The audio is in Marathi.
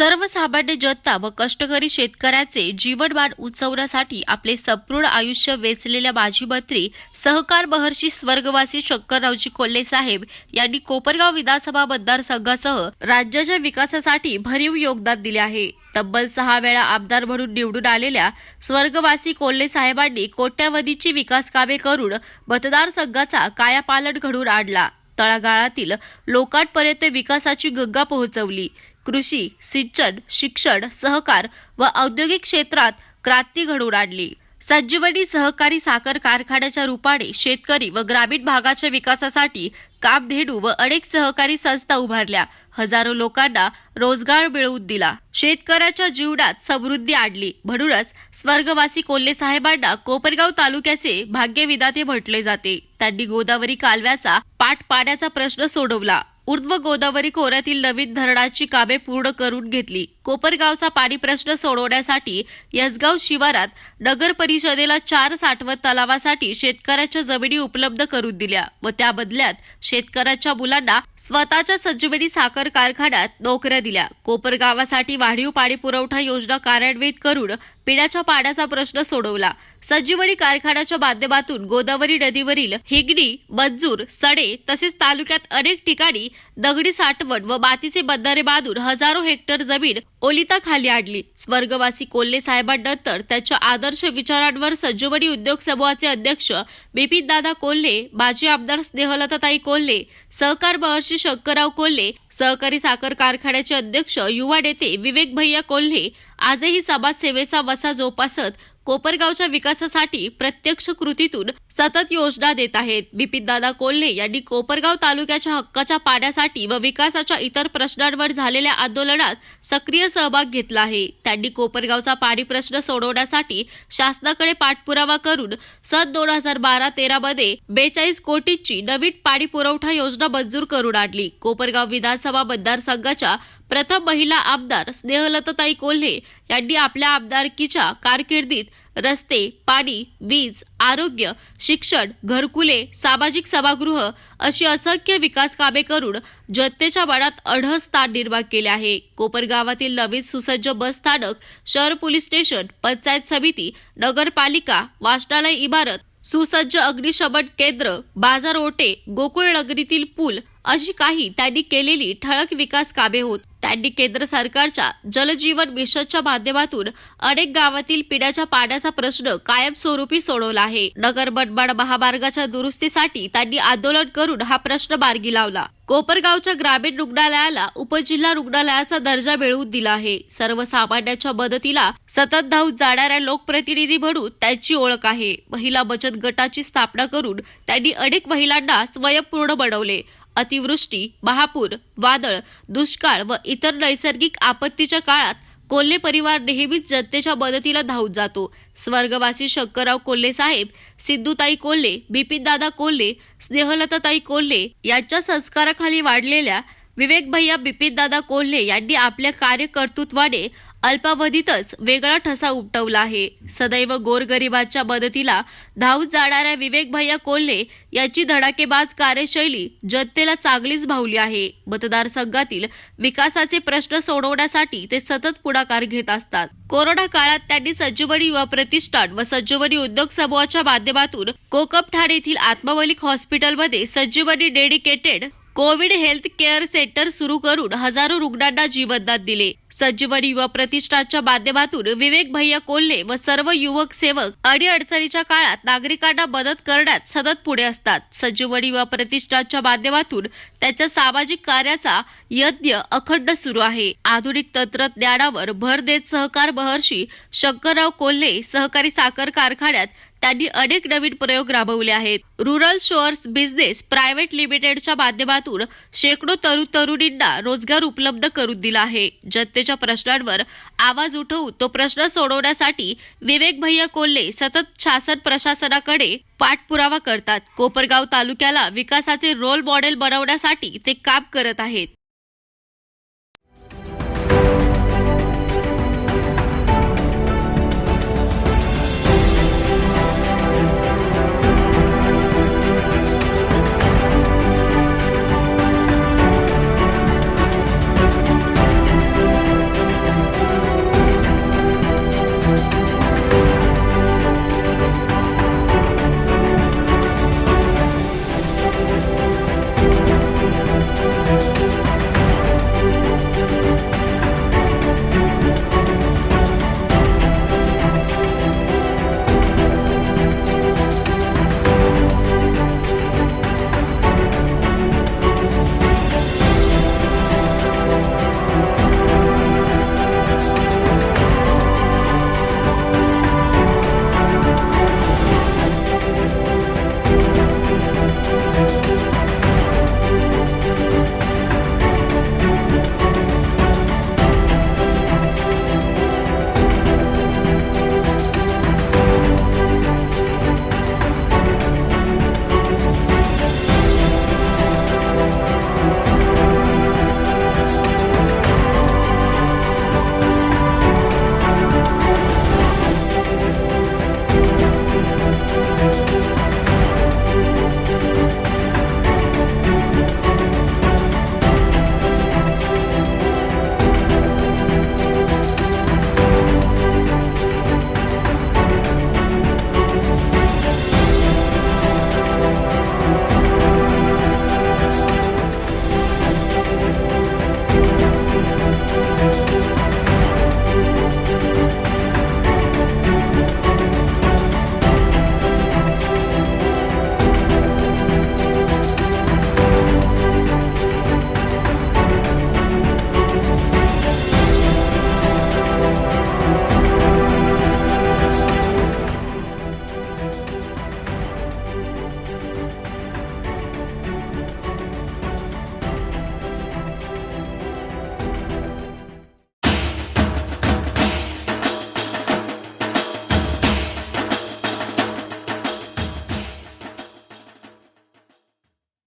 सर्वसामान्य जनता व कष्टकरी शेतकऱ्याचे जीवनमान उंचवण्यासाठी आपले संपूर्ण आयुष्य वेचलेल्या माजी मंत्री सहकार महर्षी स्वर्गवासी शंकररावजी कोल्हे साहेब यांनी कोपरगाव विधानसभा मतदारसंघासह राज्याच्या विकासासाठी भरीव योगदान दिले आहे. तब्बल सहा वेळा आमदार म्हणून निवडून आलेल्या स्वर्गवासी कोल्हे साहेबांनी कोट्यावधीची विकास कामे करून मतदारसंघाचा कायापालट घडून आणला. तळागाळातील लोकांपर्यंत विकासाची गंगा पोहोचवली. कृषी सिंचन शिक्षण सहकार व औद्योगिक क्षेत्रात क्रांती घडवून आणली. संजीवनी सहकारी साखर कारखान्याच्या रूपाने शेतकरी व ग्रामीण भागाच्या विकासासाठी कामधेनू व अनेक सहकारी संस्था उभारल्या. हजारो लोकांना रोजगार मिळवून दिला. शेतकऱ्याच्या जीवनात समृद्धी आणली. म्हणूनच स्वर्गवासी कोल्हे साहेबांना कोपरगाव तालुक्याचे भाग्यविदाते म्हटले जाते. त्यांनी गोदावरी कालव्याचा पाठ पाण्याचा प्रश्न सोडवला. ऊर्ध्व गोदावरी खोऱ्यातील नवीन धरणाची कामे पूर्ण करून घेतली. कोपरगावचा पाणी प्रश्न सोडवण्यासाठी यसगाव शिवारात नगर परिषदेला चार साठवण तलावासाठी शेतकऱ्याच्या जमिनी उपलब्ध करून दिल्या व त्या बदल्यात शेतकऱ्याच्या मुलांना स्वतःच्या संजीवनी साखर कारखान्यात नोकऱ्या दिल्या. कोपरगावासाठी वाढीव पाणी पुरवठा योजना कार्यान्वित करून पिण्याच्या पाण्याचा प्रश्न सोडवला. सजीवणी कारखान्याच्या माध्यमातून गोदावरी नदीवरील हिगडी मंजूर सडे तसेच तालुक्यात अनेक ठिकाणी दगडी साठवण व मातीचे बंधारे बांधून हजारो हेक्टर जमीन ओलिता खाली आडली. स्वर्गवासी कोल्हे साहेबांनंतर त्याच्या आदर्श विचारांवर सज्जवडी उद्योग समूहाचे अध्यक्ष बिपिन दादा कोल्हे माजी आमदार स्नेहलताताई कोल्हे सहकार महर्षी शंकरराव कोल्हे सहकारी साखर कारखान्याचे अध्यक्ष युवा नेते विवेक भैया कोल्हे आजही समाजसेवेचा वसा जोपासत कोपरगावच्या विकासासाठी प्रत्यक्ष कृतीतून सतत योजना देत आहेत. बिपिनदादा कोल्हे यांनी कोपरगाव तालुक्याच्या हक्काच्या पाण्यासाठी व विकासाच्या इतर प्रश्नांवर झालेल्या आंदोलनात सक्रिय सहभाग घेतला आहे. त्यांनी कोपरगावचा पाणी प्रश्न सोडवण्यासाठी शासनाकडे पाठपुरावा करून सन दोन हजार बारा तेरा मध्ये बेचाळीस कोटीची नवीन पाणी पुरवठा योजना मंजूर करून आणली. कोपरगाव विधानसभा मतदारसंघाच्या प्रथम महिला आमदार स्नेहलताताई कोल्हे यांनी आपल्या आमदारकीच्या कारकिर्दीत रस्ते पाणी वीज आरोग्य शिक्षण घरकुले सामाजिक सभागृह अशी असंख्य विकास कामे करून जनतेच्या मनात अढळ स्थान निर्माण केले आहे. कोपरगावातील नवीन सुसज्ज बस स्थानक शहर पोलीस स्टेशन पंचायत समिती नगरपालिका वाचनालय इमारत सुसज्ज अग्निशमन केंद्र बाजार ओटे गोकुळ नगरीतील पूल अशी काही त्यांनी केलेली ठळक विकास कामे होत. त्यांनी केंद्र सरकारच्या जलजीवन मिशनच्या माध्यमातून अनेक गावातील पिण्याच्या पाण्याचा प्रश्न कायमस्वरूपी सोडवला आहे. नगर मनमाड महामार्गाच्या दुरुस्तीसाठी त्यांनी आंदोलन करून हा प्रश्न मार्गी लावला. कोपरगावच्या ग्रामीण रुग्णालयाला उपजिल्हा रुग्णालयाचा दर्जा मिळवून दिला आहे. सर्वसामान्यांच्या मदतीला सतत धावून जाणाऱ्या लोकप्रतिनिधी म्हणून त्यांची ओळख आहे. महिला बचत गटाची स्थापना करून त्यांनी अनेक महिलांना स्वयंपूर्ण बनवले. अतिवृष्टी महापूर वादळ दुष्काळ व इतर नैसर्गिक आपत्तीच्या काळात कोल्हे परिवार नेहमीच जनतेच्या मदतीला धावून जातो. स्वर्गवासी शंकरराव कोल्हे साहेब सिद्धूताई कोल्हे बिपिनदादा कोल्हे स्नेहलताताई कोल्हे यांच्या संस्काराखाली वाढलेल्या विवेक भैया बिपिनदादा कोल्हे यांनी आपल्या कार्यकर्तृत्वाने अल्पावधीतच वेगळा ठसा उमटवला आहे. सदैव गोरगरिबाच्या मदतीला धावत जाणाऱ्या विवेक भैया कोल्हे याची धडाकेबाज कार्यशैली जनतेला चांगलीच भावली आहे. मतदारसंघातील विकासाचे प्रश्न सोडवण्यासाठी ते सतत पुढाकार घेत असतात. कोरोना काळात त्यांनी संजीवनी युवा प्रतिष्ठान व संजीवनी उद्योग समूहाच्या माध्यमातून कोकप ठाणे येथील आत्मवलिक हॉस्पिटलमध्ये Sanjivani dedicated covid health care centre सुरू करून हजारो रुग्णांना जीवनदान दिले. सज्जीवन युवा प्रतिष्ठानच्या माध्यमातून विवेक भैया कोल्हे व सर्व युवक सेवक अडीअडचणीच्या काळात नागरिकांना मदत करण्यात सतत पुढे असतात. सज्जीवन युवा प्रतिष्ठानच्या माध्यमातून त्याच्या सामाजिक कार्याचा यज्ञ अखंड सुरू आहे. आधुनिक तंत्रज्ञानावर भर देत सहकार महर्षी शंकरराव कोल्हे सहकारी साखर कारखान्यात त्यांनी अनेक नवीन प्रयोग राबवले आहेत. रुरल शोअर्स बिझनेस प्रायव्हेट लिमिटेडच्या माध्यमातून शेकडो तरुण तरुणींना रोजगार उपलब्ध करून दिला आहे. जनतेच्या प्रश्नांवर आवाज उठवून तो प्रश्न सोडवण्यासाठी विवेक भैया कोल्हे सतत शासन प्रशासनाकडे पाठपुरावा करतात. कोपरगाव तालुक्याला विकासाचे रोल मॉडेल बनवण्यासाठी ते काम करत आहेत.